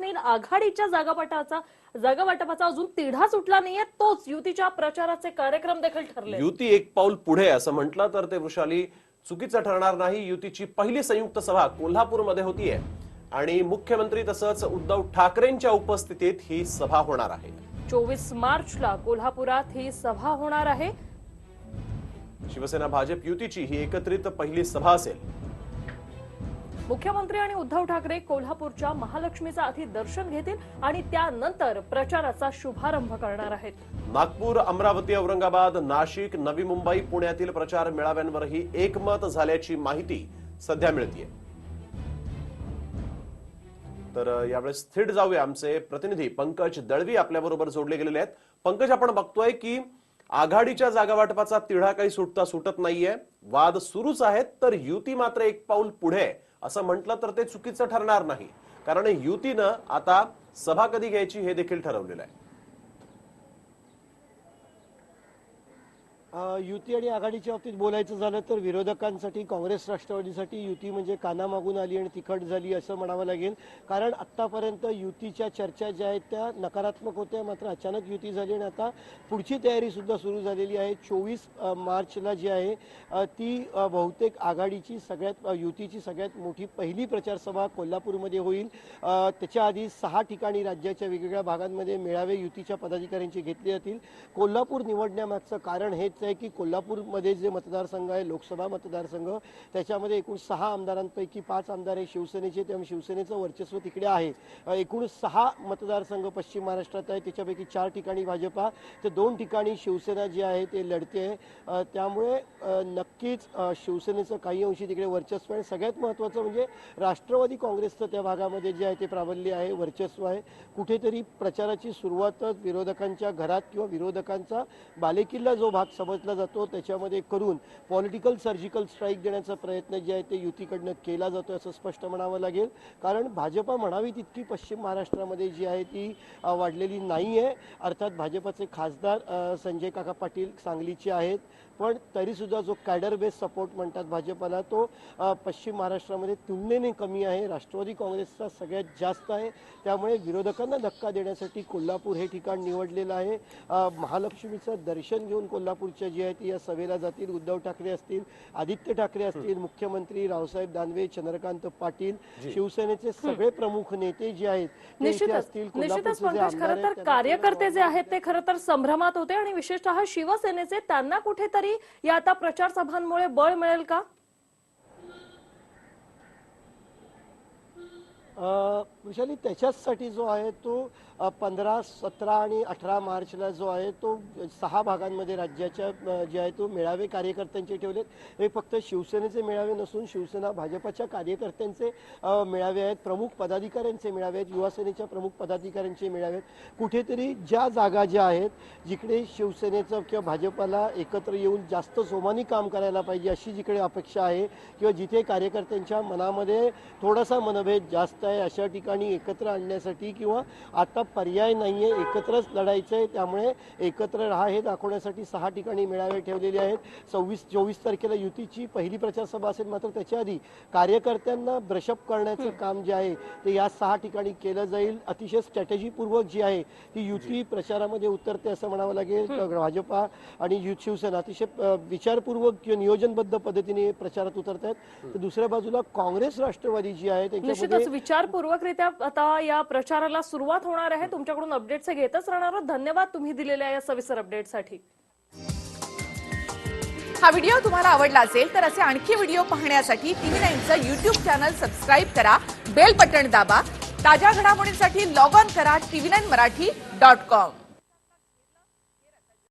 नाही आघाडीच्या जागावाटाचा जागा वाटपाचा अजून तिढा सुटला नाहीये तोच युतीच्या प्रचाराचे कार्यक्रम देखील ठरले. युती एक पाऊल पुढे असं म्हटलं तर ते वृषाली चुकीचं ठरणार नाही युतीची पहिली संयुक्त सभा कोल्हापूरमध्ये होतीये. आणि मुख्यमंत्री तसंच उद्धव ठाकरेंच्या उपस्थितीत ही सभा होणार आहे. चोवीस मार्चला कोल्हापुरात ही सभा होणार आहे. शिवसेना भाजप युतीची ही एकत्रित पहिली सभा असेल. मुख्यमंत्री आणि उद्धव ठाकरे कोल्हापूरच्या महालक्ष्मीचा आधी दर्शन घेतील आणि त्यानंतर प्रचाराचा शुभारंभ करणार आहेत. नागपूर अमरावती औरंगाबाद नाशिक नवी मुंबई पुण्यातील प्रचार मेळाव्यांवरही एकमत झाल्याची माहिती सध्या मिळतीये. तर यावेळेस थेट जाऊया आमचे प्रतिनिधी पंकज दळवी आपल्याबरोबर जोडले गेलेले आहेत. पंकज आपण बघतोय की आघाडीच्या जागा वाटपाचा तिढा काही सुटता सुटत नाहीये. वाद सुरूच आहेत तर युती मात्र एक पाऊल पुढे आहे. असं म्हटलं तर ते चुकीचं ठरणार नाही. कारण युतीनं आता सभा कधी घ्यायची हे देखील ठरवलेलं आहे. युती आणि आघाडीच्या बाबतीत बोलायचं झालं तर विरोधकांसाठी काँग्रेस राष्ट्रवादीसाठी युती म्हणजे कानामागून आली आणि तिखट झाली असं म्हणावं लागेल. कारण आत्तापर्यंत युतीच्या चर्चा ज्या आहेत त्या नकारात्मक होत्या मात्र अचानक युती झाली आणि आता पुढची तयारी सुद्धा सुरू झालेली आहे. चोवीस मार्चला जी आहे ती बहुतेक आघाडीची सगळ्यात युतीची सगळ्यात मोठी पहिली प्रचारसभा कोल्हापूरमध्ये होईल. त्याच्या आधी सहा ठिकाणी राज्याच्या वेगवेगळ्या भागांमध्ये मेळावे युतीच्या पदाधिकाऱ्यांचे घेतले जातील. कोल्हापूर निवडण्यामागचं कारण हेच आहे की कोल्हापूरमध्ये जे मतदारसंघ आहे लोकसभा मतदारसंघ त्याच्यामध्ये एकूण सहा आमदारांपैकी पाच आमदार हे शिवसेनेचे त्यामुळे शिवसेनेचं वर्चस्व तिकडे आहे. एकूण सहा मतदारसंघ पश्चिम महाराष्ट्रात आहे त्याच्यापैकी चार ठिकाणी भाजपा तर दोन ठिकाणी शिवसेना जी आहे ते लढते आहे. त्यामुळे नक्कीच शिवसेनेचं काही अंशी तिकडे वर्चस्व आहे. सगळ्यात महत्त्वाचं म्हणजे राष्ट्रवादी काँग्रेसचं त्या भागामध्ये जे आहे ते प्राबल्य आहे वर्चस्व आहे. कुठेतरी प्रचाराची सुरुवातच विरोधकांच्या घरात किंवा विरोधकांचा बालेकिल्ला जो भाग समजला जातो त्याच्यामध्ये करून पॉलिटिकल सर्जिकल स्ट्राईक देण्याचा प्रयत्न जे आहे ते युतीकडनं केला जातो असं स्पष्ट म्हणावं लागेल. कारण भाजपा म्हणावी तितकी पश्चिम महाराष्ट्रामध्ये जी आहे ती वाढलेली नाही आहे अर्थात भाजपाचे खासदार संजय काका पाटील सांगलीचे आहेत. पण तरीसुद्धा जो कॅडर बेस सपोर्ट म्हणतात भाजपाला तो पश्चिम महाराष्ट्रामध्ये तुलनेने कमी आहे. राष्ट्रवादी काँग्रेसचा सगळ्यात जास्त आहे. त्यामुळे विरोधकांना धक्का देण्यासाठी कोल्हापूर हे ठिकाण निवडलेलं आहे. महालक्ष्मीचं दर्शन घेऊन कोल्हापूरची कोल्हापूरच्या जी आहे ती या सभेला जातील. उद्धव ठाकरे असतील आदित्य ठाकरे असतील मुख्यमंत्री रावसाहेब दानवे चंद्रकांत पाटील शिवसेनेचे सगळे प्रमुख नेते जे आहेत निश्चितच. खरं आहेत तर कार्यकर्ते जे आहेत ते खरं तर संभ्रमात होते आणि विशेषतः शिवसेनेचे. त्यांना कुठेतरी या आता प्रचार सभांमुळे बळ मिळेल का? अ, वृषाली त्याच्याचसाठी जो आहे तो पंधरा सतरा आणि अठरा मार्चला जो आहे तो सहा भागांमध्ये राज्याच्या जे आहे तो मेळावे कार्यकर्त्यांचे ठेवलेत. हे फक्त शिवसेनेचे मेळावे नसून शिवसेना भाजपच्या कार्यकर्त्यांचे मेळावे आहेत. प्रमुख पदाधिकाऱ्यांचे मेळावे आहेत. युवासेनेच्या प्रमुख पदाधिकाऱ्यांचे मेळावे आहेत. कुठेतरी ज्या जागा ज्या आहेत जिकडे शिवसेनेचं किंवा भाजपाला एकत्र येऊन जास्त जोमानी काम करायला पाहिजे अशी जिकडे अपेक्षा आहे किंवा जिथे कार्यकर्त्यांच्या मनामध्ये थोडासा मनभेद जास्त आहे अशा ठिकाणी एकत्र आणण्यासाठी किंवा आता पर्याय नाहीये एकत्रच लढायचं आहे त्यामुळे एकत्र राहा हे दाखवण्यासाठी सहा ठिकाणी मेळावे ठेवलेले आहेत. सव्वीस चोवीस तारखेला युतीची पहिली प्रचार सभा असेल मात्र त्याच्या आधी कार्यकर्त्यांना ब्रशअप करण्याचं काम जे आहे ते या सहा ठिकाणी केलं जाईल. अतिशय स्ट्रॅटेजीपूर्वक जी आहे ती युती प्रचारामध्ये उतरते असं म्हणावं लागेल. भाजपा आणि शिवसेना अतिशय विचारपूर्वक किंवा नियोजनबद्ध पद्धतीने प्रचारात उतरत आहेत तर दुसऱ्या बाजूला काँग्रेस राष्ट्रवादी जी आहे निश्चितच त्यांच्यामध्ये त्या आता या प्रचाराला सुरुवात होणार आहे. तुमच्याकडून अपडेट्स घेतच राहणार आहोत. धन्यवाद तुम्ही दिलेल्या या सविस्तर अपडेटसाठी हा व्हिडिओ तुम्हाला आवडला असेल तर असे आणखी व्हिडिओ पाहण्यासाठी टीव्ही नाईनचं युट्यूब चॅनल सबस्क्राईब करा बेल बटन दाबा ताज्या घडामोडींसाठी लॉग ऑन करा TV nine Marathi dot com